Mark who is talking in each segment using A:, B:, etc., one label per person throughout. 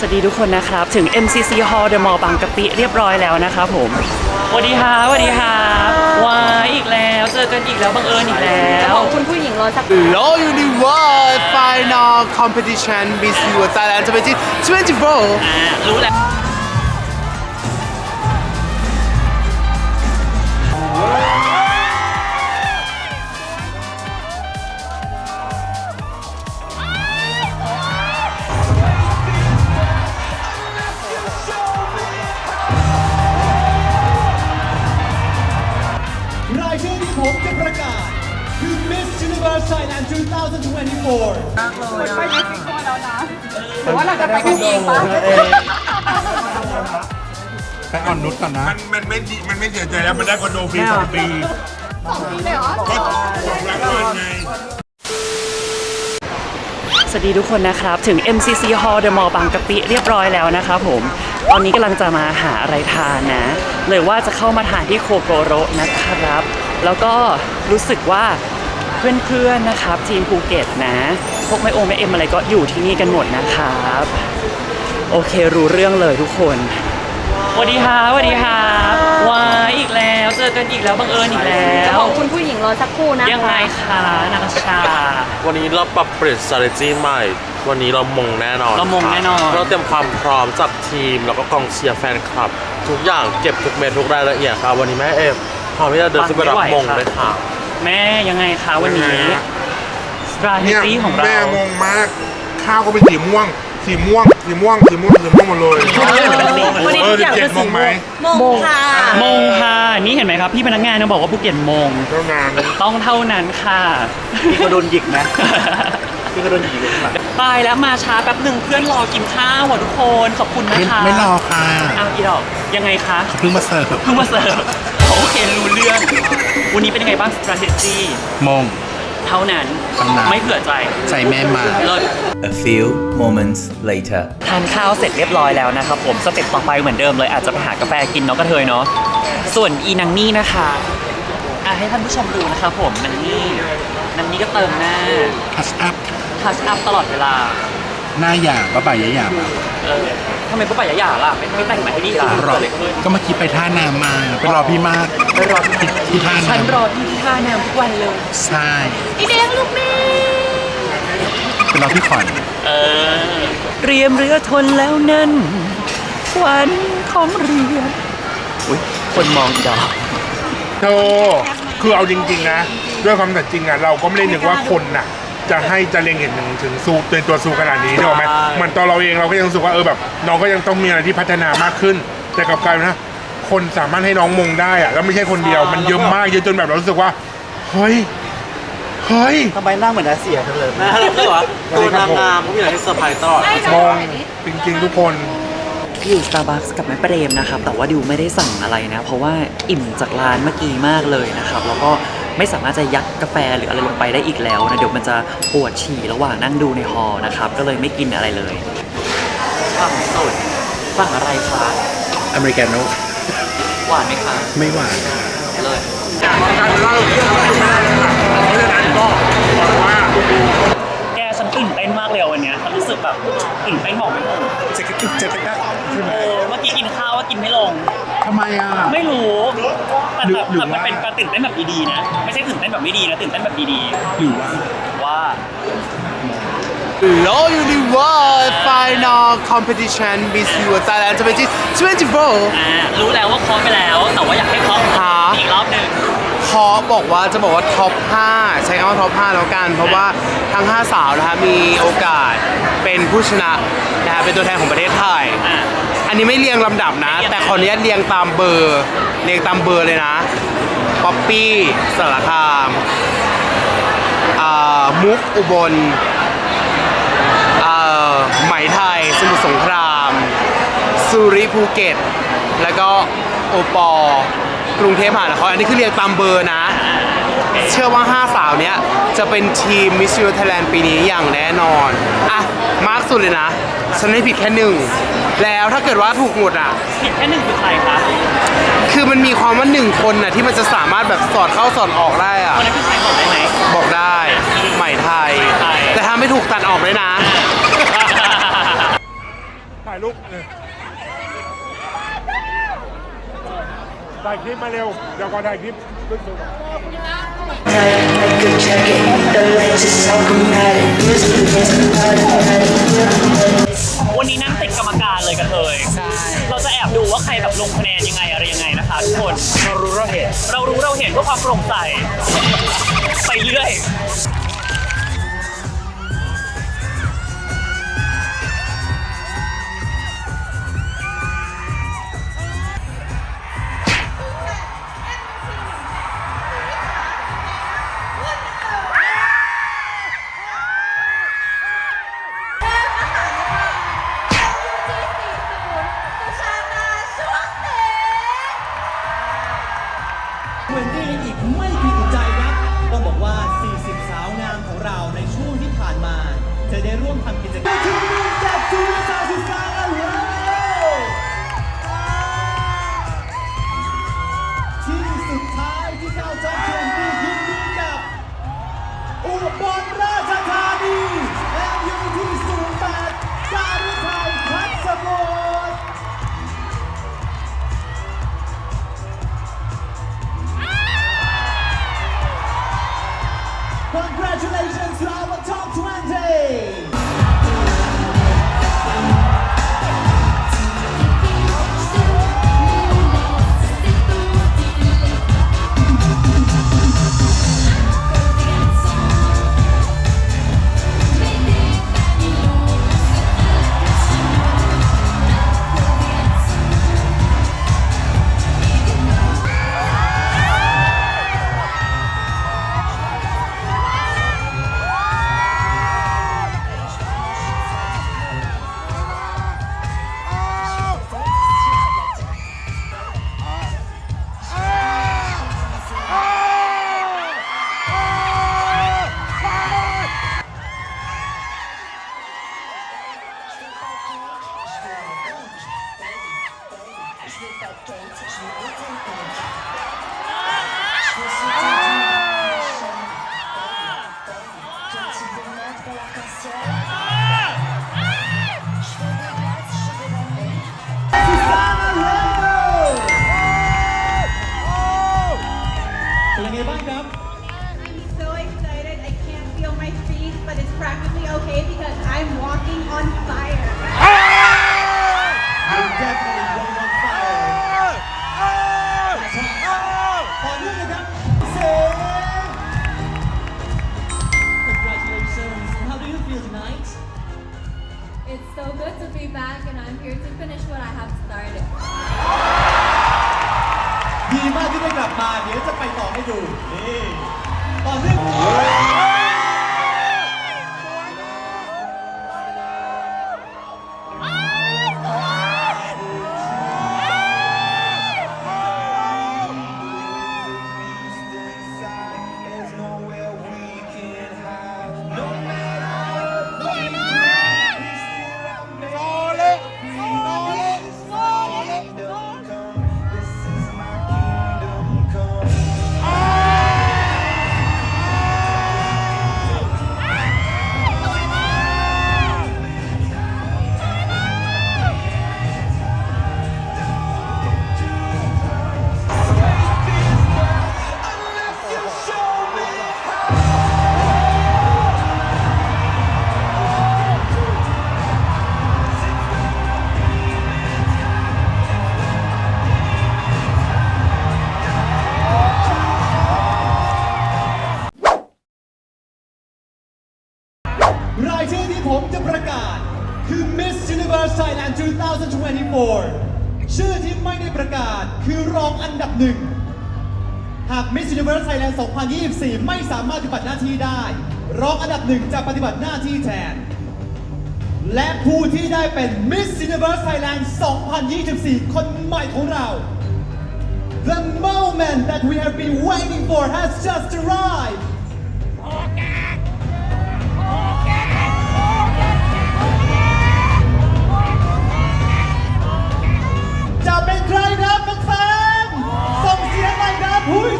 A: สวัสดีทุกคนนะครับ ถึง MCC Hall The Mall บางกะปิเรียบร้อยแล้วนะครับผมสวัสดีครับสวัสดีครับวายอีกแล้วเจอกันอีกแล้วบังเอิญอีกแล้ว
B: คุณผู้หญิงรอสัก
C: Hello Universe Final Competition Miss Universe Thailand 2024
A: อ่ารู้แล้ว
D: Thailand 2024
E: ไปอ่อนนุชก่อนนะ
F: มันมันไม่ดีมันไม่เสียใจแล้วมันได้คอนโดฟรีสองปีสองปีเลยเหรอก็สองรางวัลไง
A: สวัสดีทุกคนนะครับ ถึง MCC Hall The Mall บางกะปิเรียบร้อยแล้วนะครับผม ตอนนี้กำลังจะมาหาอะไรทานนะ เลยว่าจะเข้ามาทานที่โคโกโรนะครับ แล้วก็รู้สึกว่า เพื่อนๆนะครับ ทีมภูเก็ตนะ พวกไม่โอไม่เอ็มอะไรก็อยู่ที่นี่กันหมดนะครับ โอเครู้เรื่องเลยทุกคนสวัสดีครับสวัสดีครับวายอีกแล้วเจอกันอีกแล้วบังเอิญอีกแล้ว
B: ของคุณผู้หญิงรอสักครู่นะคะ
A: ยังไงคะนาตาชา
G: วันนี้เราปรับเปลี่ยน strategy ใหม่ วันนี้เรามงแน่นอน
A: เรามงแน่นอน
G: เราเตรียมความพร้อมจากทีมแล้วก็กองเชียร์แฟนคลับ ทุกอย่างเก็บทุกเม็ดทุกรายละเอียดครับวันนี้แม่เอฟพร้อมที่จะเดินขึ้นไปรับมงเลยค่ะ
A: แม่ยังไงคะวันนี้
F: ยังไงฮะ
A: สตราเท
F: เนี่ย
A: จีของเรา
F: แม่งงมาก ข้าวก็เป็นสีม่วง สีม่วง สีม่วง สีม่วง สีม่วงหมดเลย
B: วันนี้
F: เออ
B: ทุกอย่าง
F: เจ็
B: เป็
F: ด
B: น
F: โม
B: สี
F: งไหม
B: มงค่ะ
A: มงค่ะ นี่เห็นไหมครับ พี่พนักงานยังบอกว่าภูเก็ตมง
F: เท่านาน
A: ต้องเท่านั้นค่ะ
E: พี่ก็โดนหยิกนะ พี่ก็โดนหยิกเลยค่ะ
A: ตายแล้วมาช้าแป๊บหนึ่งเพื่อนรอกินข้าวอะทุกคนขอบคุณ
E: ไม่
A: นะคะ
E: ไม่รอค่ะ
A: อ้าวอีดอกยังไงคะ
E: เขาเพิ่งมาเสิร์ฟ
A: เพิ่งมาเสิร์ฟโอเครู้เรื่อง วันนี้เป็นยังไงบ้าง strategy
E: มง
A: เท่านั้น
E: เท่านั้น
A: ไม่เผื่อใจ
E: ใส่แม่มา
A: เลิศ
H: A few moments later.
A: ทานข้าวเสร็จเรียบร้อยแล้วนะครับผมสเต็ปต่อไปเหมือนเดิมเลยอาจจะไปหากาแฟกินเนาะกระเทยเนาะส่วนอีนังนี่นะคะอะให้ท่านผู้ชมดูนะครับผมนังนี่นังนี่ก็เติมหน้า
E: ทัชอัพ
A: ทัชอัพตลอดเวลา
E: หน้าหยาบป้าป่ายหยาบๆอะ
A: เออทำไมป้าป่ายหย่าล่ะ ไม่ไม่แต่งมาให้ดีล่ะ
E: รอ
A: เกิดอะไรขึ้น
E: ก็เมื่อกี้ไปท่าน้ำมาไปรอพี่มาก
A: ไปรอ
E: ที่ที่ท่า
A: ฉันร
E: น้
A: อที่ท่าน้ำทุกวันเลยำ
E: ใช่
B: อีแดงลูกแม่
E: ไปรอพี่ขวัญ
A: เออ เตรียมเรือทนแล้วนั่นขวัญของเรืออุ้ยคนมองอีดอก
F: เธอคือเอาจริง ๆ นะ ด้วยความสัตย์จริงอะเราก็ไม่ได้นึกว่าคนน่ะ จะให้จะเล็งเห็นถึงถึงซูเป็นตัวซูขนาดนี้ใช่ไหมเหมือนตอนเราเองเราก็ยังรู้สึกว่าเออแบบน้องก็ยังต้องมีอะไรที่พัฒนามากขึ้น แต่กลับกลายเป็นว่าคนสามารถให้น้องมงได้อะแล้วไม่ใช่คนเดียวมันเยอะมากเยอะจนแบบเรารู้สึกว่าเฮ้ยเฮ้ย
E: ทำไมหน้าเหมือนอาเซียจังเลย
G: นะเราคือว่าตัวนางงามก็มีอะไรให้เซอร์ไพรส์ตลอด
F: มองจริงๆทุกคน
A: พี่อยู่ Starbucks กับแม่เปรมนะครับแต่ว่าดิวไม่ได้สั่งอะไรนะ เพราะว่าอิ่มจากร้านเมื่อกี้มากเลยนะครับ แล้วก็ ไม่สามารถจะยัดกาแฟหรืออะไรลงไปได้อีกแล้วนะเดี๋ยวมันจะปวดฉี่ระหว่างนั่งดูในฮอลล์นะครับ ก็เลยไม่กินอะไรเลยฝั่งสุดฝั่งอะไรคะ
E: อเมริกาโน่
A: หวานไหมคะ
E: ไม่หวาน
A: เลยแกฉันตื่นเต้นมากเลยอะวันเนี้ยฉันรู้สึกแบบตื่นเต้นบอกไม่ถูก
E: จะกระตุกจะกระตักใช่ไหม
A: เออเมื่อกี้กินข้าวว่ากินไม่ลง
E: ทำไมอะ
A: ไม่รู้ แต่
E: หรือ
A: แต่
E: หรือ
A: แต่มัน
E: ว่า
A: เป็นการตื่นเต้นแบบดีๆนะ ไม่ใช่ตื่นเต้นแบบไม่ดีนะตื่นเต้นแบบดี
E: หรือว่า
A: ๆว่า
C: Hello Universe Final Competition Miss Universe Thailand 2024
A: อ่ารู้แล้วว่าเคาะไปแล้ว แต่ว่าอยากให้เคาะ
C: หา
A: อีกรอบหนึ่ง
C: ขอบอกว่าจะบอกว่าท็อป 5 ใช้คำว่าท็อป 5 แล้วกัน เพราะว่าทั้ง 5 สาวนะคะมีโอกาสเป็นผู้ชนะนะคะเป็นตัวแทนของประเทศไทย
A: อ่า
C: อันนี้ไม่เรียงลำดับนะ
A: ไม่เรียง
C: แต่ขออนุญาตเรียงตามเบอร์ เรียงตามเบอร์เลยนะ ป๊อปปี้สารคามอ่ามุกอุบลอ่าไหมไทย สมุทรสงครามสุริภูเก็ต แล้วก็โอปอล์กรุงเทพมหานครอันนี้คือเรียงตามเบอร์นะ เชื่อว่า 5 สาวเนี้ยจะเป็นทีม Miss Universe Thailand ปีนี้อย่างแน่นอน อะ มากสุดเลยนะ ฉันให้ผิดแค่หนึ่ง แล้วถ้าเกิดว่าถูกหมดอะ
A: ผิดแค่หนึ่งคือใครคะ
C: คือมันมีความว่าหนึ่งคนน่ะที่มันจะสามารถแบบสอดเข้าสอดออกได้อะ
A: คนนั้นคือใครบอกได้ไหม
C: บอกได้ใหม่ไทย
A: ใหม่ไทย
C: แต่ถ้าไม่ถูกตัดออกเลยนะ
F: ตถ่ายรูปเนี่ย ถ่ายคลิปมาเร็ว เดี๋ยวก่อนถ่ายคลิปขึ้นสูง
A: วันนี้นั่งติดกรรมการเลยกันเลยใช่ เราจะแอบดูว่าใครแบบลงคะแนนยังไงอะไรยังไงนะคะทุกคน เรารู้เราเห็น เรารู้เราเห็นเพื่อความโปร่งใส ไปเรื่อย
D: เหมือนที่อีกไม่กี่อึดใจครับต้องบอกว่า 40 สาวงามของเราในช่วงที่ผ่านมา จะได้ร่วมทำกิจกรรม Congratulations to our top
I: It's
B: so good to be back and I'm here to finish what I have started
D: ดีมากที่ได้กลับมา เดี๋ยวจะไปต่อให้ดู นี่ต่อเนื่อง 2024ชื่อที่ไม่ได้ประกาศคือรองอันดับหนึ่ง หาก Miss Universe Thailand 2024 ไม่สามารถปฏิบัติหน้าที่ได้ รองอันดับหนึ่งจะปฏิบัติหน้าที่แทน และผู้ที่ได้เป็น Miss Universe Thailand 2024 คนใหม่ของเรา The moment that we have been waiting for has just arrived Uy!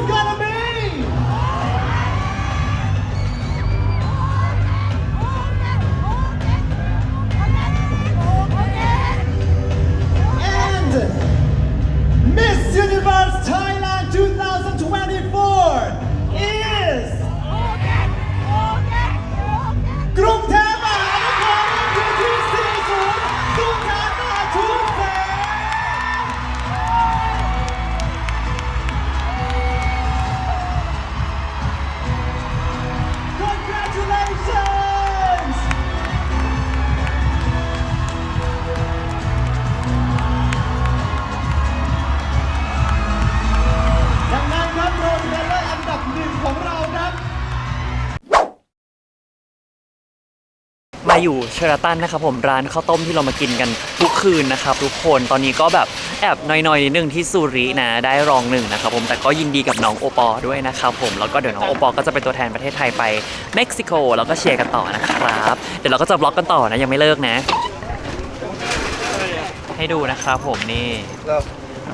A: อยู่เชอราตันนะครับผมร้านข้าวต้มที่เรามากินกันทุกคืนนะครับทุกคนตอนนี้ก็แบบแอบน้อยๆนิดนึงที่ซูรินะได้รองหนึ่งนะครับผมแต่ก็ยินดีกับน้องโอปอล์ด้วยนะครับผมแล้วก็เดี๋ยวน้องโอปอล์ก็จะเป็นตัวแทนประเทศไทยไปเม็กซิโกแล้วก็เชียร์กันต่อนะครับเดี๋ยวเราก็จะบล็อกกันต่อนะยังไม่เลิกนะ ให้ดูนะครับผมนี่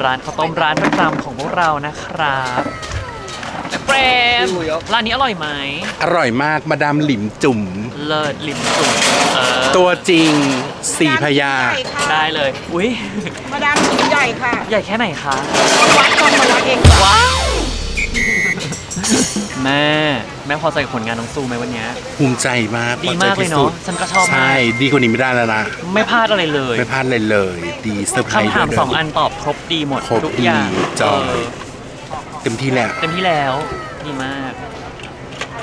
A: ร้านข้าวต้มร้านประจำของพวกเรานะครับแม่ เฟรมร้านนี้อร่อยไหม
C: อร่อยมากมาดามหลิมจุ่ม
A: เลิศลิมจุ่มเออ
C: ตัวจริงสี่พยา
I: ใหญ่ค่ะ
A: ได้เลย อุ้ย
I: มาดามหญิงใหญ่ค่ะ
A: ใหญ่แค่ไหนคะ
I: วัดต้องมาวัดเองค่ะ
A: แม่ แม่พอใจกับผลงานน้องซูไหมวันเนี้ย
C: ภูมิใจมาก
A: ดี
C: พอใจ
A: มากเลย
C: ที่
A: เนอะ
C: สุด
A: ฉันก็ชอบมาก
C: ใช่ดีกว่านี้ไม่ได้แล้วนะ
A: ไม่พลาดอะไรเลย
C: ไม่พลาดเลยเลย ดีเซอร์ไพรส์
A: คำถาม
C: ด้วย
A: สองอันตอบครบดีหมด
C: ครบ
A: ทุกอย่าง
C: ดีจอย
A: เออ
C: เต็มที่แล้ว
A: เต็มที่แล้วดีมาก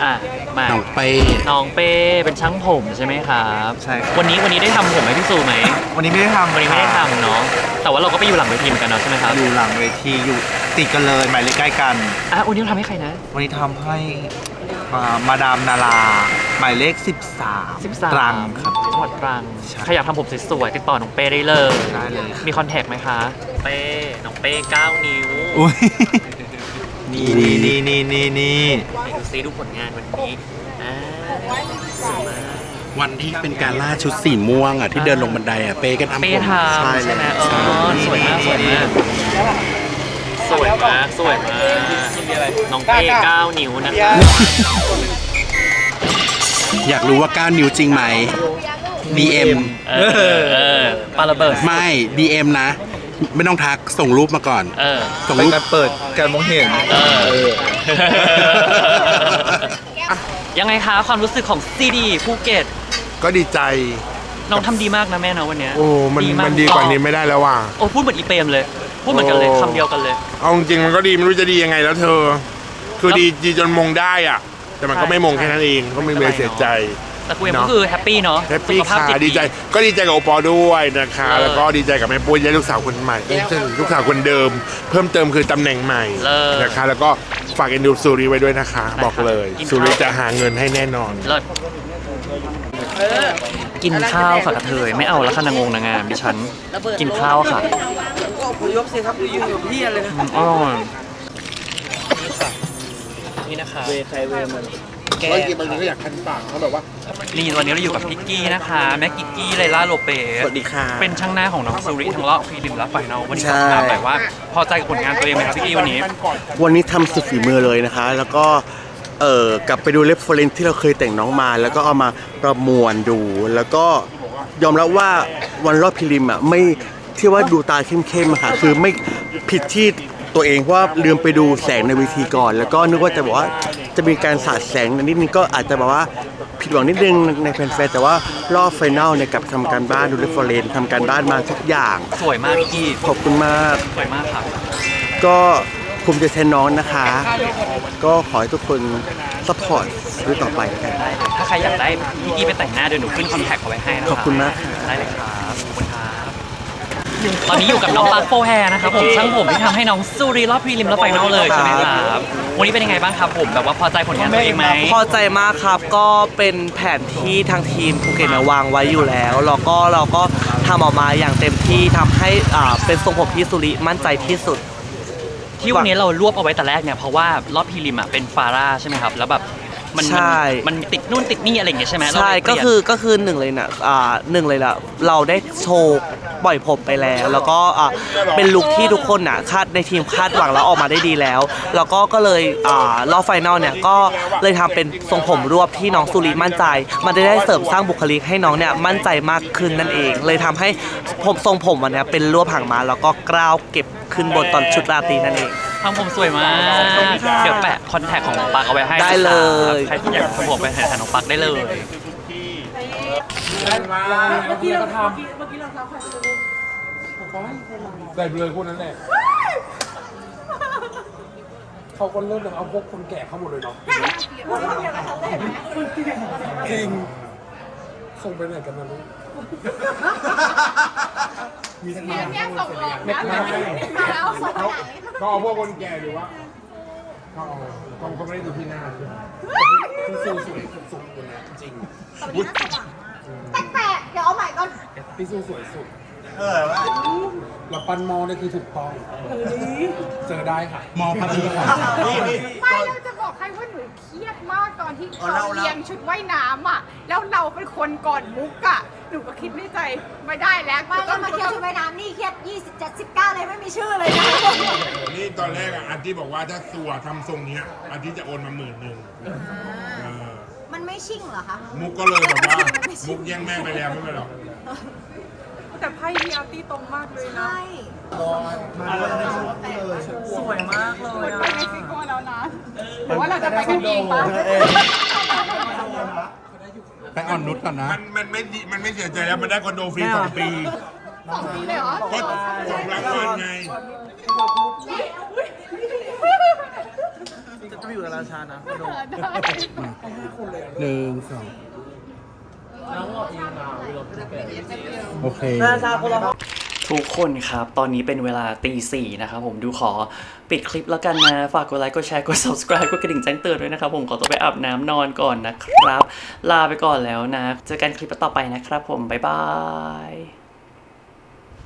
A: อะ มา
C: น้องเป้
A: น้องเป้เป็นช่างผมใช่ไหมครับ
E: ใช่ครับ
A: วันนี้วันนี้ได้ทำผมให้พี่ซูไหม
E: วันนี้ไม่ได้ทำ
A: วันนี้ไม่ได้ทำเนาะแต่ว่าเราก็ไปอยู่หลังเวทีเหมือนกันเนาะใช่ไหมครับ
E: อยู่หลังเวทีอยู่ติดกันเลยหมายเลขใกล้กัน
A: อะวันนี้เราทำให้ใครนะ
E: วันนี้ทำให้อ่ามาดามนาราหมายเลข 13
A: 13
E: ตรังครับ
A: จังหวัดตรัง
E: ใช่
A: ใครอยากทำผมสวยๆติดต่อน้องเป้ได้เลย
E: ได้เลยครับ
A: มีคอนแทคไหมคะ เป้ น้องเป้9นิ้ว
E: อุ้ย นี่นี่นี่นี่นี่นี่
A: ไหนดูซิดูผลงานวันนี้อ่าสวยมาก
C: วันที่เป็นการล่าชุดสีม่วงอะที่เดินลงบันไดอะเป้ก็ทำผม
A: เป้ทำใช่ไหมอ๋อสวยมากสวยมากสวยมากสวยมากน้องเป้9นิ้วนะคะ
C: อยากรู้ว่า9นิ้วจริงไหม DM
A: เออเออปาระเบิด
C: ไม่ DM นะ ไม่ต้องทักส่งรูปมาก่อน
A: เออ
C: ส่ง
E: เป็น
C: รูป
E: การเปิดการมองเห็น
A: เออ ยังไงคะความรู้สึกของซีดีภูเก็ต
F: ก็ดีใจ
A: น้องทำดีมากนะแม่นะวันเนี้ย
F: โอ้มันา
A: ก
F: มันดีกว่านี้ไม่ได้แล้วว่ะ
A: โอ้พูดเหมือนอีเปรมเลย พูดเหมือนกันเลย
F: โอ้
A: คำเดียวกันเลย
F: เอาจริงๆมันก็ดีไม่รู้จะดียังไงแล้วเธอ คือ
A: แล้ว
F: ดีดีจนมงได้อะ แต่มันก็ไม่มงแค่นั้นเองก็ไม่เลยเสียใจ
A: แต่กูเอ็ม
F: เน
A: ก็
F: อะ
A: คือแฮปปี้เนาะ
F: แฮปปี้
A: สุขภาพ
F: ค่ะ
A: จิต
F: ดีใจก็ดีใจกับโอปอล์ด้วยนะคะ
A: เออ
F: แล้วก็ดีใจกับแม่ปุ้ยและลูกสาวคนใหม่เอ้ยลูกสาวคนเดิม เพิ่มเติมคือตำแหน่งใหม่
A: เลิศ
F: นะคะ แล้วก็ฝากเอ็นดูซูริไว้ด้วยนะคะ บอกเลย
A: กินข้าว
F: ซูริจะหาเงินให้แน่นอน
A: เลิศกินข้าวค่ะกระเทยไม่เอาแล้วค่ะนางงนางงามดิฉัน กินข้าวค่ะยกสิครับยืนอยู่พี่เลยนะอร่อยนี่นะคะ เวใครเวมัน แก
F: บางทีบางทีก็อยากคันปากเขาแบบว่า
A: นี่วันนี้เราอยู่กับพิกกี้นะคะแม็กกิกกี้ไลล่าโลเปส
E: สวัสดีค่ะ
A: เป็นช่างหน้าของน้องซูริทั้งรอบพรีลิมและไฟนอลวันนี้ขอถามหน่อยว่า พอใจกับผลงานตัวเองไหมครับพี่กี้วันนี้
J: วันนี้ทำสุดฝีมือเลยนะคะ แล้วก็เอ่อกลับไปดูเรฟเฟรนที่เราเคยแต่งน้องมา แล้วก็เอามาประมวลดู แล้วก็ยอมรับว่าวันรอบพิริมอะไม่ที่ว่าดูตาเข้มๆอะค่ะคือไม่ผิดที่ ตัวเองเพราะว่าลืมไปดูแสงในเวทีก่อน แล้วก็นึกว่าจะบอกว่าจะมีการสาดแสงนิดนึงก็อาจจะแบบว่าผิดหวังนิดนึงในแฟนๆแต่ว่ารอบไฟนอลเนี่ยกลับทำการบ้านดูเรฟเฟรนทำการบ้านมาทุกอย่าง
A: สวยมากพี่กี้
J: ขอบคุณมาก
A: สวยมากครับ
J: ก็ภูมิใจแทนน้องนะคะ ก็ขอให้ทุกคนซัพพอร์ตด้วยต่อไปแล้วกัน
A: ได้เลยถ้าใครอยากได้พี่กี้ไปแต่งหน้าเดี๋ยวหนูขึ้นคอนแทคเอาไว้ให้นะ
J: ขอบคุณมาก
A: ได้เลยครับขอบคุณครับ ตอนนี้อยู่กับน้องปาร์คโฟแฮร์นะครับผมช่างผมที่ทำให้น้องซูรีรอบพรีลิมและไฟนอลเลยใช่ไหมครับวันนี้เป็นยังไงบ้างครับผมแบบว่าพอใจผลงานตัวเองไหม
K: พอใจมากครับก็เป็นแผนที่ทางทีมภูเก็ตเนี่ยวางไว้อยู่แล้วแล้วก็เราก็ทำออกมาอย่างเต็มที่ทำให้อ่าเป็นทรงผมที่สุริมั่นใจที่สุด
A: ที่วันนี้เรารวบเอาไว้แต่แรกเนี่ยเพราะว่ารอบพรีลิมอะเป็นฟาร่าใช่ไหมครับแล้วแบบ มัน
K: ใช่
A: มันมันติดนู่นติดนี่อะไรอย่างเงี้ยใช่ไหมเรา
K: ใช่
A: เลยเป
K: ก็
A: ลี่ยน
K: คือก็คือหนึ่งเลยนะอ่าหนึ่งเลยล่ะเราได้โชว์ปล่อยผมไปแล้ว แล้วก็อ่าเป็นลุคที่ทุกคนน่ะคาดในทีมคาดหวังแล้วออกมาได้ดีแล้ว แล้วก็ก็เลยอ่ารอบไฟนอลเนี่ยก็เลยทำเป็นทรงผมรวบที่น้องสุริมั่นใจ มันจะได้เสริมสร้างบุคลิกให้น้องเนี่ยมั่นใจมากขึ้นนั่นเอง เลยทำให้ผมทรงผมวันเนี้ยเป็นรวบหางมาแล้วก็กล้าวเก็บขึ้นบนตอนชุดราตรีนั่นเอง
A: ทำผมสวยมาก เดี๋ยวแปะคอนแทคของน้องปักเอาไว้ให้
K: ได้เลย
A: ใครที่อยากทำผมไปถ่ายน้องปักได้เลย
F: ใส่ไปเลยพวกนั้นแหละเขาก็เริ่มเอาพวกคนแก่เข้าหมดเลยเนาะจริงส่งไปไหนกันนะลูก มีทั้งมาไม่ไม่ก็เอาพวกคนแก่หรือว่าเขาเอาเขาเขาไม่ได้ดูที่หน้าใช่ไหมคือสูสวยสุดๆคนนี้จริง
I: แปลกๆเดี๋ยวเอาใหม่ก่อน
F: พี่ซูสวยสุด เออแล้วปันมอเนี่ยคือถูกต้องเจอได้ค่ะมอพัทยา
J: นี่นี่
L: ไม่เราจะบอกให้ว่าหนูเครียดมากตอนที่
J: อ๋อ
L: เขา
J: เล่าเล่า
L: เรียงชุดว่ายน้ำอะ แล้วเราเป็นคนก่อนมุกอะ หนูก็คิดในใจไม่ได้แล้ว
I: ไม่แล้วมาเที่ยวชุดว่ายน้ำนี่เครียด27 19เลยไม่มีชื่อเลยนะ
F: นี่ตอนแรกอะอันที่บอกว่าถ้าสัวทำทรงเนี้ย อันที่จะโอนมาหมื่นหนึ่งเออ
I: มันไม่ชิ่งเหรอคะ
F: มุกก็เลยแบบว่า มุกแย่งแม่ไปแล้วไม่เป็นไรหรอก
L: แต่ไพ่พี่อาร์ตี้ตรงมากเลยนะ
I: ใช่
K: สวยมากเลย
L: ไปเม็กซิโกแล้วนะหรือว่าเราจะไปกันเองปะ
F: ไปอ่อนนุชก่อนนะ มันมันไม่ดีมันไม่เสียใจแล้วมันได้คอนโดฟรีสองปี
L: สองปีเลยเหรอ
F: ก็สองรางวัลไง
K: จะไปอยู่กับราชานะคุณโด
F: หนึ่งสอง โอเค
A: ทุกคนครับ ตอนนี้เป็นเวลาตีสี่นะครับผมดูขอปิดคลิปแล้วกันนะ ฝากกดไลค์ กดแชร์ กด subscribe กดกระดิ่งแจ้งเตือนด้วยนะครับผมขอตัวไปอาบน้ำนอนก่อนนะครับ ลาไปก่อนแล้วนะ เจอกันคลิปต่อไปนะครับผม บ๊ายบาย